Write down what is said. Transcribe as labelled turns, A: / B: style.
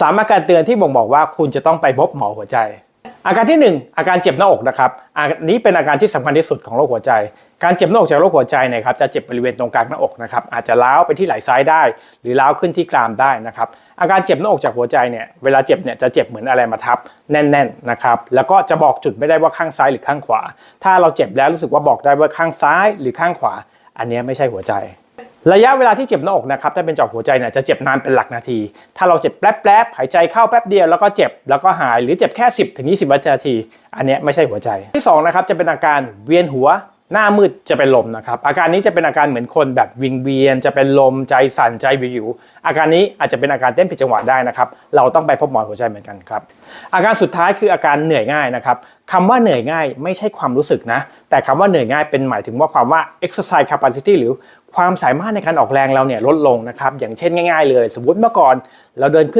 A: สามอาการเตือนที่บ่งบอกว่าคุณจะต้องไปพบหมอหัวใจ อาการที่ 1 อาการเจ็บหน้าอกนะครับอันนี้เป็นอาการที่สำคัญที่สุดของโรคหัวใจ การเจ็บหน้าอกจากโรคหัวใจเนี่ยครับจะเจ็บบริเวณตรงกลางหน้าอกนะครับอาจจะล้าวไปที่ไหล่ซ้ายได้ หรือล้าวขึ้นที่กรามได้นะครับอาการเจ็บหน้าอกจากหัวใจเนี่ยเวลาเจ็บเนี่ยจะเจ็บเหมือนอะไรมาทับแน่นๆนะครับแล้วก็จะบอกจุดไม่ได้ว่าข้างซ้ายหรือข้างขวา ถ้าเราเจ็บแล้วรู้สึกว่าบอกได้ว่าข้างซ้ายหรือข้างขวา อันนี้ไม่ใช่หัวใจ ระยะเวลาที่เจ็บหน้าอกนะครับถ้าเป็นเจาะหัวใจเนี่ยจะเจ็บนานเป็นหลักนาที ถ้าเราเจ็บแป๊บๆหายใจเข้าแป๊บเดียวแล้วก็เจ็บแล้วก็หายหรือเจ็บแค่ 10 ถึง 20นาที อันนี้ไม่ใช่หัวใจที่สองนะครับจะเป็นอาการเวียนหัวหน้ามืดจะเป็นลมนะครับอาการนี้จะเป็นอาการเหมือนคนแบบวิงเวียน จะเป็นลมใจสั่นใจวิวอาการนี้อาจจะเป็นอาการเต้นผิดจังหวะได้นะครับเราต้องไปพบหมอหัวใจเหมือนกันครับอาการสุดท้ายคืออาการเหนื่อยง่ายนะครับ คำว่าเหนื่อยง่ายไม่ใช่ความรู้สึกนะ แต่คำว่าเหนื่อยง่ายเป็นหมายถึงว่าความว่า exercise capacity หรือความสามารถในการออกแรงเราเนี่ยลดลงนะครับ อย่างเช่นง่าย ๆ เลย สมมติเมื่อก่อนเราเดินขึ้น